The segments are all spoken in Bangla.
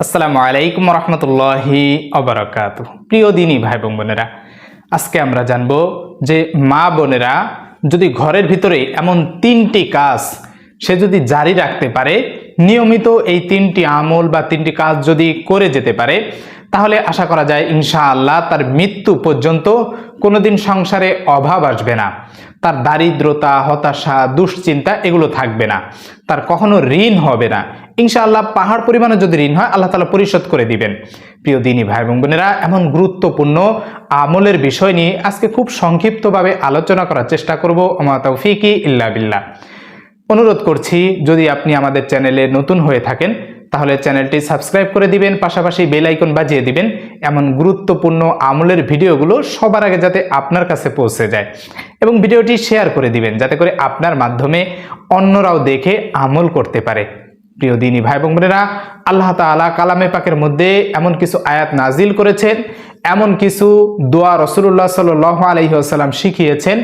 আসসালামু আলাইকুম রহমতুল্লাহি অবরাকাত প্রিয় দিনী ভাই বোন বোনেরা, আজকে আমরা জানব যে মা বোনেরা যদি ঘরের ভিতরে এমন তিনটি কাজ সে যদি জারি রাখতে পারে, নিয়মিত এই তিনটি আমল বা তিনটি কাজ যদি করে যেতে পারে, তাহলে আশা করা যায় ইনশাআল্লাহ তার মৃত্যু পর্যন্ত কোনোদিন সংসারে অভাব আসবে না। তার দারিদ্রতা, হতাশা, দুশ্চিন্তা এগুলো থাকবে না। তার কখনো ঋণ হবে না। ইনশাআল্লাহ পাহাড় পরিমাণে যদি ঋণ হয়, আল্লাহ তালা পরিশোধ করে দিবেন। প্রিয় দিনী ভাই এবং বোনেরা, এমন গুরুত্বপূর্ণ আমলের বিষয় নিয়ে আজকে খুব সংক্ষিপ্তভাবে আলোচনা করার চেষ্টা করব। আমার তৌফিকি ইল্লা বিল্লাহ। অনুরোধ করছি, যদি আপনি আমাদের চ্যানেলে নতুন হয়ে থাকেন, তাহলে চ্যানেলটি সাবস্ক্রাইব করে দিবেন, পাশাপাশি বেল আইকন বাজিয়ে দিবেন এমন গুরুত্বপূর্ণ আমলের ভিডিওগুলো সবার আগে যাতে আপনার কাছে পৌঁছে যায় এবং ভিডিওটি শেয়ার করে দিবেন, যাতে করে আপনার মাধ্যমে অন্যরাও দেখে আমল করতে পারে। প্রিয় দিনী ভাই এবং বোনেরা, আল্লাহ তাআলা কালামে পাকের মধ্যে এমন কিছু আয়াত নাজিল করেছেন, এমন কিছু দোয়া রসুল্লাহ সাল আলহিহাসাল্লাম শিখিয়েছেন,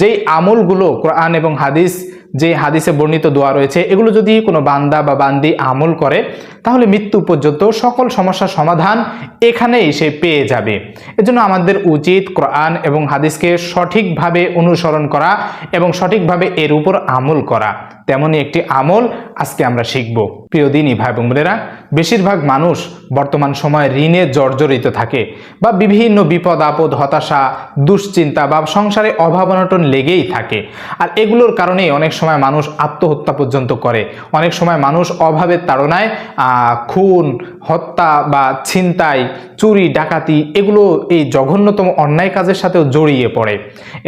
যেই আমলগুলো কোরআন এবং হাদিস যে হাদিসে বর্ণিত দোয়া রয়েছে, এগুলো যদি কোনো বান্দা বা বান্দি আমল করে, তাহলে মৃত্যু পর্যন্ত সকল সমস্যার সমাধান এখানেই সে পেয়ে যাবে। এজন্য আমাদের উচিত কোরআন এবং হাদিসকে সঠিকভাবে অনুসরণ করা এবং সঠিকভাবে এর উপর আমল করা। তেমনই একটি আমল আজকে আমরা শিখব। প্রিয় দিনই ভাই বোন বোনেরা, বেশিরভাগ মানুষ বর্তমান সময়ে ঋণে জর্জরিত থাকে বা বিভিন্ন বিপদ, আপদ, হতাশা, দুশ্চিন্তা বা সংসারে অভাব অনটন লেগেই থাকে। আর এগুলোর কারণেই অনেক সময় মানুষ আত্মহত্যা পর্যন্ত করে। অনেক সময় মানুষ অভাবের তাড়নায় খুন, হত্যা বা ছিনতাই, চুরি, ডাকাতি এগুলো এই জঘন্যতম অন্যায় কাজের সাথেও জড়িয়ে পড়ে।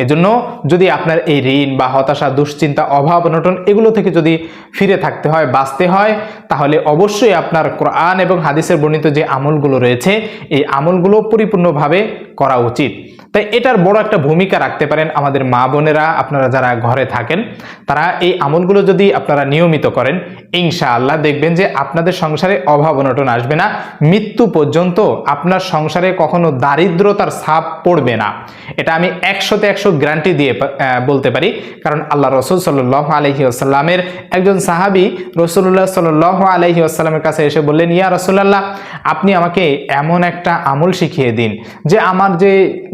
এজন্য যদি আপনার এই ঋণ বা হতাশা, দুশ্চিন্তা, অভাব, অনটন এগুলো থেকে যদি ফিরে থাকতে হয়, বাঁচতে হয়, তাহলে অবশ্যই আপনার কোরআন এবং হাদিসের বর্ণিত যে আমলগুলো রয়েছে, এই আমলগুলো পরিপূর্ণভাবে করা উচিত। তাই এটার বড় একটা ভূমিকা রাখতে পারেন আমাদের মা বোনেরা, আপনারা যারা ঘরে থাকেন, তারা এই আমলগুলো যদি আপনারা নিয়মিত করেন, ইনশাআল্লাহ দেখবেন যে আপনাদের সংসারে অভাব অনটন আসবে না। মৃত্যু পর্যন্ত আপনার সংসারে কখনো দারিদ্রতার ছাপ পড়বে না। এটা আমি একশোতে একশো গ্যারান্টি দিয়ে বলতে পারি। কারণ আল্লাহ রসুল সাল্লাহ আলহি আসাল্লামের একজন সাহাবি রসুল্লাহ সাল্লাহ আলহি আসাল্লামের কাছে এসে বললেন, ইয়া রসুল্লাহ আপনি আমাকে এমন একটা আমল শিখিয়ে দিন যে আমার যে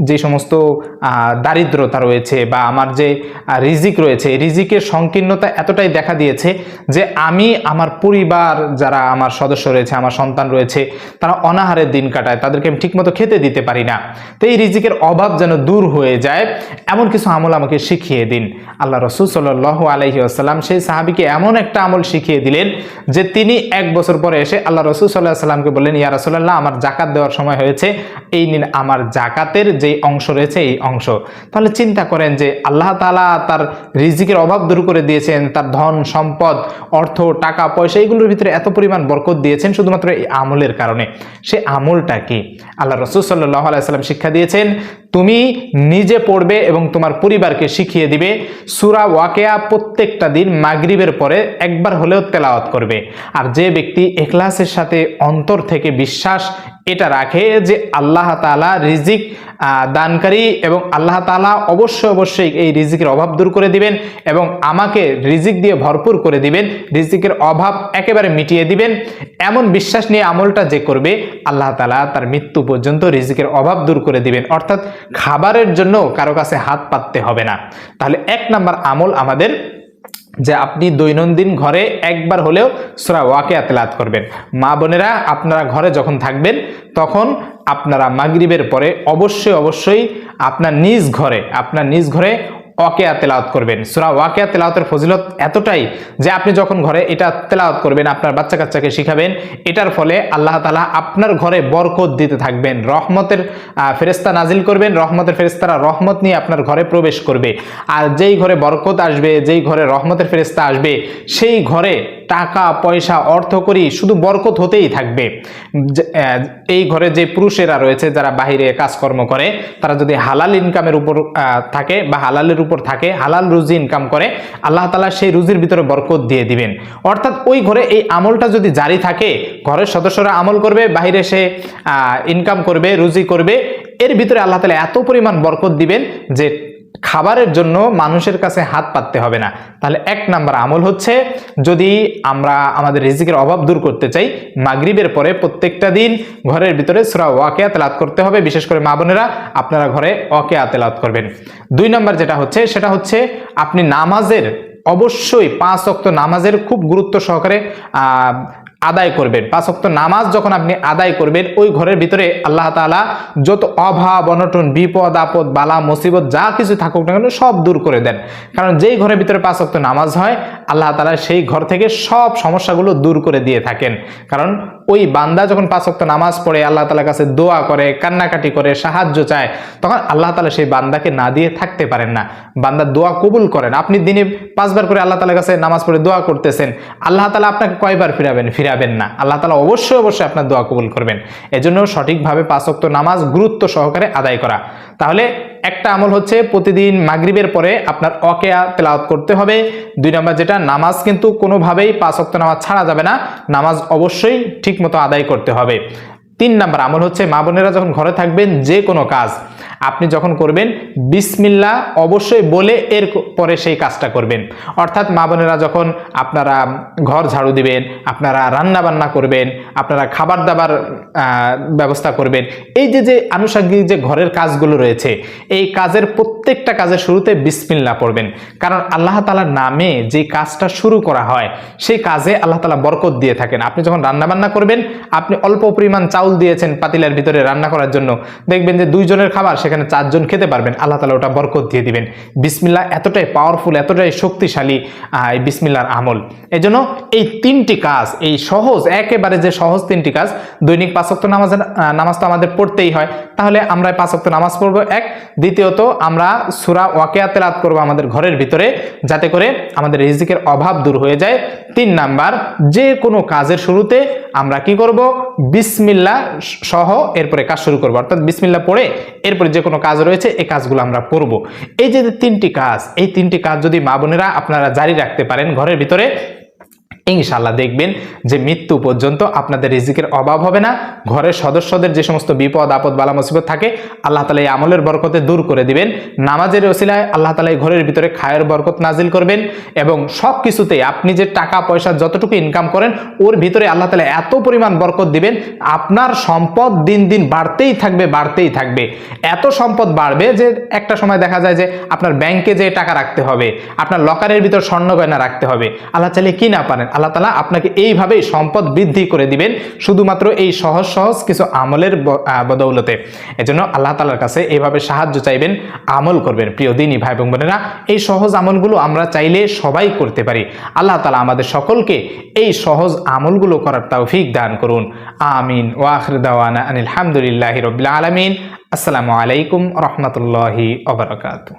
যে সমস্ত দারিদ্রতা রয়েছে বা আমার যে রিজিক রয়েছে রিজিকের সংকীর্ণতা এতটাই দেখা দিয়েছে যে আমি, আমার পরিবার যারা আমার সদস্য রয়েছে, আমার সন্তান রয়েছে, তারা অনাহারের দিন কাটায়, তাদেরকে আমি ঠিকমতো খেতে দিতে পারি না। তো এই রিজিকের অভাব যেন দূর হয়ে যায়, এমন কিছু আমল আমাকে শিখিয়ে দিন। আল্লাহ রসুল সাল্লাহ আলহি আসাল্লাম সেই সাহাবিকে এমন একটা আমল শিখিয়ে দিলেন যে তিনি এক বছর পরে এসে আল্লাহ রসুল সাল্লাহ সাল্লামকে বললেন, ইয়া রসুল্লাহ আমার জাকাত দেওয়ার সময় হয়েছে, এই নিন আমার জাকাতের যে অংশ রয়েছে এই অংশ। তাহলে চিন্তা করেন যে আল্লাহ তালা তার রিজিকের অভাব দূর করে দিয়েছেন, তার ধন, সম্পদ, অর্থ, টাকা, পয়সা, এইগুলোর ভিতরে এত পরিমাণ বরকত দিয়েছেন শুধুমাত্র এই আমলের কারণে। সে আমলটা কি? আল্লাহ রসুল সাল্লাহ আলাইসাল্লাম শিক্ষা দিয়েছেন তুমি নিজে পড়বে এবং তোমার পরিবারকে শিখিয়ে দিবে। সুরা ওয়াকেয়া প্রত্যেকটা দিন মাগরিবের পরে একবার হলেও তেলাওয়াত করবে। আর যে ব্যক্তি এখলাসের সাথে অন্তর থেকে বিশ্বাস, এটা রাখে যে আল্লাহ তালা রিজিক দানকারী এবং আল্লাহ তালা অবশ্যই অবশ্যই এই রিজিকের অভাব দূর করে দিবেন এবং আমাকে রিজিক দিয়ে ভরপুর করে দিবেন, রিজিকের অভাব একেবারে মিটিয়ে দিবেন। এমন বিশ্বাস নিয়ে আমলটা যে করবে, আল্লাহ তালা তার মৃত্যু পর্যন্ত রিজিকের অভাব দূর করে দিবেন। অর্থাৎ খাবারের জন্য কারও কাছে হাত পাততে হবে না। তাহলে এক নাম্বার আমল আমাদের যে আপনি দৈনন্দিন ঘরে একবার হলেও সুরা ওয়াকে আতলাত করবেন। মা বোনেরা, আপনারা ঘরে যখন থাকবেন, তখন আপনারা মাগরিবের পরে অবশ্যই অবশ্যই আপনার নিজ ঘরে, আপনার নিজ ঘরে ওয়াকেয়া তেলাওয়াত করবেন। সুরা ওয়াকেয়া তেলাওয়াতের ফজিলত এতটাই যে আপনি যখন ঘরে এটা তেলাওয়াত করবেন, আপনার বাচ্চা কাচ্চাকে শিখাবেন, এটার ফলে আল্লাহ তালা আপনার ঘরে বরকত দিতে থাকবেন। রহমতের ফেরেস্তা নাজিল করবেন, রহমতের ফেরেস্তারা রহমত নিয়ে আপনার ঘরে প্রবেশ করবে। আর যেই ঘরে বরকত আসবে, যেই ঘরে রহমতের ফেরেস্তা আসবে, সেই ঘরে টাকা, পয়সা, অর্থ করি শুধু বরকত হতেই থাকবে। এই ঘরে যে পুরুষেরা রয়েছে, যারা বাহিরে কাজকর্ম করে, তারা যদি হালাল ইনকামের উপর থাকে বা হালালের উপর থাকে, হালাল রুজি ইনকাম করে, আল্লাহ তালা সেই রুজির ভিতরে বরকত দিয়ে দিবেন। অর্থাৎ ওই ঘরে এই আমলটা যদি জারি থাকে, ঘরের সদস্যরা আমল করবে, বাহিরে সে ইনকাম করবে, রুজি করবে, এর ভিতরে আল্লাহ তালা এত পরিমাণ বরকত দিবেন যে খাবারের জন্য মানুষের কাছে হাত পাততে হবে না। তাহলে এক নাম্বার আমল হচ্ছে, যদি আমরা আমাদের রিজিকের অভাব দূর করতে চাই, মাগরিবের পরে প্রত্যেকটা দিন ঘরের ভিতরে সুরা ওয়াকেয়া তেলাত করতে হবে। বিশেষ করে মা বোনেরা, আপনারা ঘরে ওয়াকেয়া তেলাত করবেন। দুই নাম্বার যেটা হচ্ছে, সেটা হচ্ছে আপনি নামাজের অবশ্যই পাঁচ অক্ত নামাজের খুব গুরুত্ব সহকারে আদায় করবেন। পাঁচ অক্ত নামাজ যখন আপনি আদায় করবেন, ওই ঘরের ভিতরে আল্লাহ তালা যত অভাব, অনটন, বিপদ, আপদ, বালা, মুসিবত, যা কিছু থাকুক না কেন সব দূর করে দেন। কারণ যেই ঘরের ভিতরে পাঁচ অক্ত নামাজ হয়, আল্লাহ তালা সেই ঘর থেকে সব সমস্যাগুলো দূর করে দিয়ে থাকেন। কারণ ওই বান্দা যখন পাঁচ অক্ত নামাজ পড়ে, আল্লাহ তালার কাছে দোয়া করে, কান্নাকাটি করে, সাহায্য চায়, তখন আল্লাহ তালা সেই বান্দাকে না দিয়ে থাকতে পারেন না। বান্দা দোয়া কবুল করেন। আপনি দিনে পাঁচবার করে আল্লাহ তালার কাছে নামাজ পড়ে দোয়া করতেছেন, আল্লাহ তালা আপনাকে কয়বার ফিরাবেন? ফিরাবেন না। আল্লাহ তালা অবশ্যই অবশ্যই আপনার দোয়া কবুল করবেন। এজন্য সঠিকভাবে পাঁচ অক্ত নামাজ গুরুত্ব সহকারে আদায় করা। তাহলে একটা আমল হচ্ছে প্রতিদিন মাগরিবের পরে আপনার অকেয়া তেলাওয়াত করতে হবে। দুই নম্বর যেটা, নামাজ কিন্তু কোনোভাবেই পাঁচ অক্ত নামাজ ছাড়া যাবে না, নামাজ অবশ্যই ঠিকমতো আদায় করতে হবে। তিন নম্বর আমল হচ্ছে মা বোনেরা যখন ঘরে থাকবেন, যে কোনো কাজ। আপনি যখন করবেন, বিসমিল্লা অবশ্যই বলে এর পরে সেই কাজটা করবেন। অর্থাৎ মা বোনেরা যখন আপনারা ঘর ঝাড়ু দিবেন, আপনারা রান্না বান্না করবেন, আপনারা খাবার দাবার ব্যবস্থা করবেন, এই যে যে আনুষঙ্গিক যে ঘরের কাজগুলো রয়েছে, এই কাজের প্রত্যেকটা কাজের শুরুতে বিসমিল্লা পড়বেন। কারণ আল্লাহ তালার নামে যে কাজটা শুরু করা হয়, সেই কাজে আল্লাহ তালা বরকত দিয়ে থাকেন। আপনি যখন রান্না বান্না করবেন, আপনি অল্প পরিমাণ চাউল দিয়েছেন পাতিলার ভিতরে রান্না করার জন্য, দেখবেন যে দুইজনের খাবার সেখানে চারজন খেতে পারবেন। আল্লাহ তালা ওটা বরকত দিয়ে দিবেন। বিসমিল্লা এতটাই পাওয়ারফুল এতটাই শক্তিশালী এই বিসমিল্লার আমল। এজন্য এই তিনটি কাজ, এই সহজ, একেবারে যে সহজ তিনটি কাজ, দৈনিক পাঁচক্ত নামাজের নামাজ তো আমাদের পড়তেই হয়। তাহলে আমরা এই পাঁচক্ত নামাজ পড়ব। এক, দ্বিতীয়ত আমরা সুরা ওয়াকেয়া তেলাত করব আমাদের ঘরের ভিতরে, যাতে করে আমাদের রিজিকের অভাব দূর হয়ে যায়। তিন নাম্বার, যে কোনো কাজের শুরুতে আমরা কি করব? বিসমিল্লা সহ এরপরে কাজ শুরু করব। অর্থাৎ বিসমিল্লা পড়ে, এরপরে যে কোনো কাজ রয়েছে, এই কাজগুলো আমরা করব। এই যে তিনটি কাজ, এই তিনটি কাজ যদি মা বোনেরা আপনারা জারি রাখতে পারেন ঘরের ভিতরে ইনশাল্লাহ দেখবেন যে মৃত্যু পর্যন্ত আপনাদের রিজিকের অভাব হবে না। ঘরের সদস্যদের যে সমস্ত বিপদ, আপদ, বালা, মুসিবত থাকে, আল্লাহ তালা এই আমলের বরকতে দূর করে দিবেন। নামাজের ওসিলায় আল্লাহ তালা এই ঘরের ভিতরে খায়ের বরকত নাজিল করবেন এবং সব কিছুতেই আপনি যে টাকা, পয়সা যতটুকু ইনকাম করেন, ওর ভিতরে আল্লাহ তালা এত পরিমাণ বরকত দিবেন, আপনার সম্পদ দিন দিন বাড়তেই থাকবে বাড়তেই থাকবে। এত সম্পদ বাড়বে যে একটা সময় দেখা যায় যে আপনার ব্যাংকে যে টাকা রাখতে হবে, আপনার লকারের ভিতর স্বর্ণ গয়না রাখতে হবে। আল্লাহ চাইলে কি না পারেন? আল্লাহ তালা আপনাকে এইভাবেই সম্পদ বৃদ্ধি করে দিবেন, শুধুমাত্র এই সহজ সহজ কিছু আমলের বদৌলতে। এজন্য আল্লাহ তালার কাছে এইভাবে সাহায্য চাইবেন, আমল করবেন। প্রিয় দিনী ভাই এবং বোনেরা, এই সহজ আমলগুলো আমরা চাইলে সবাই করতে পারি। আল্লাহ তালা আমাদের সকলকে এই সহজ আমলগুলো করার তৌফিক দান করুন। আমিন। ওয়াখর দাওয়ানা আনিল হামদুলিল্লাহি রবিল আলমিন। আসসালামু আলাইকুম রহমতুল্লাহি ওবরাকাতু